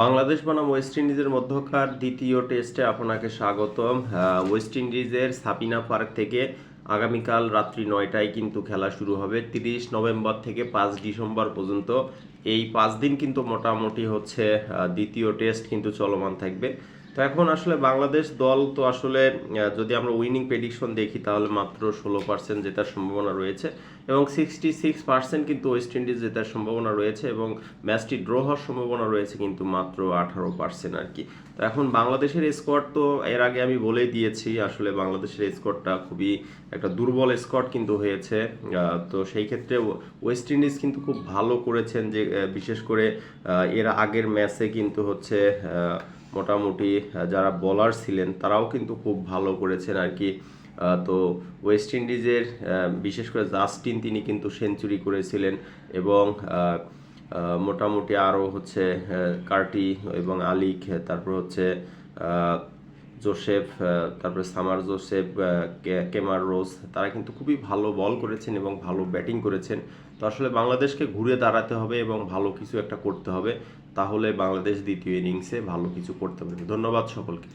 বাংলাদেশ বনাম ওয়েস্ট ইন্ডিজের মধ্যকার দ্বিতীয় টেস্টে আপনাকে স্বাগতম। ওয়েস্ট ইন্ডিজের সাপিনা পার্ক থেকে আগামীকাল রাত্রি নয়টায় কিন্তু খেলা শুরু হবে। তিরিশ নভেম্বর থেকে পাঁচ ডিসেম্বর পর্যন্ত। এই পাঁচ দিন কিন্তু মোটামুটি হচ্ছে দ্বিতীয় টেস্ট কিন্তু চলমান থাকবে। তো এখন আসলে বাংলাদেশ দল তো আসলে যদি আমরা উইনিং প্রেডিকশন দেখি, তাহলে মাত্র ষোলো পার্সেন্ট জেতার সম্ভাবনা রয়েছে এবং সিক্সটি সিক্স পার্সেন্ট কিন্তু ওয়েস্ট ইন্ডিজ জেতার সম্ভাবনা রয়েছে এবং ম্যাচটি ড্র হওয়ার সম্ভাবনা রয়েছে কিন্তু মাত্র আঠারো পার্সেন্ট আর কি। তো এখন বাংলাদেশের স্কোয়াড তো এর আগে আমি বলেই দিয়েছি, আসলে বাংলাদেশের স্কোয়াডটা খুবই একটা দুর্বল স্কোয়াড কিন্তু হয়েছে তো সেই ক্ষেত্রে ওয়েস্ট ইন্ডিজ কিন্তু খুব ভালো করেছেন যে বিশেষ করে এর আগের ম্যাচে কিন্তু হচ্ছে মোটামুটি যারা বলার ছিলেন তারাও কিন্তু খুব ভালো করেছেন আর কি। তো ওয়েস্ট ইন্ডিজের বিশেষ করে জাস্টিন তিনি কিন্তু সেঞ্চুরি করেছিলেন এবং মোটামুটি আরও হচ্ছে কার্টি এবং আলিক তারপর হচ্ছে জোসেফ তারপরে সামার জোসেফ কেমার রোজ, তারা কিন্তু খুবই ভালো বল করেছেন এবং ভালো ব্যাটিং করেছেন। তো আসলে বাংলাদেশকে ঘুরে দাঁড়াতে হবে এবং ভালো কিছু একটা করতে হবে। তাহলে বাংলাদেশ দ্বিতীয় ইনিংসে ভালো কিছু করতে পারবে। ধন্যবাদ সকলকে।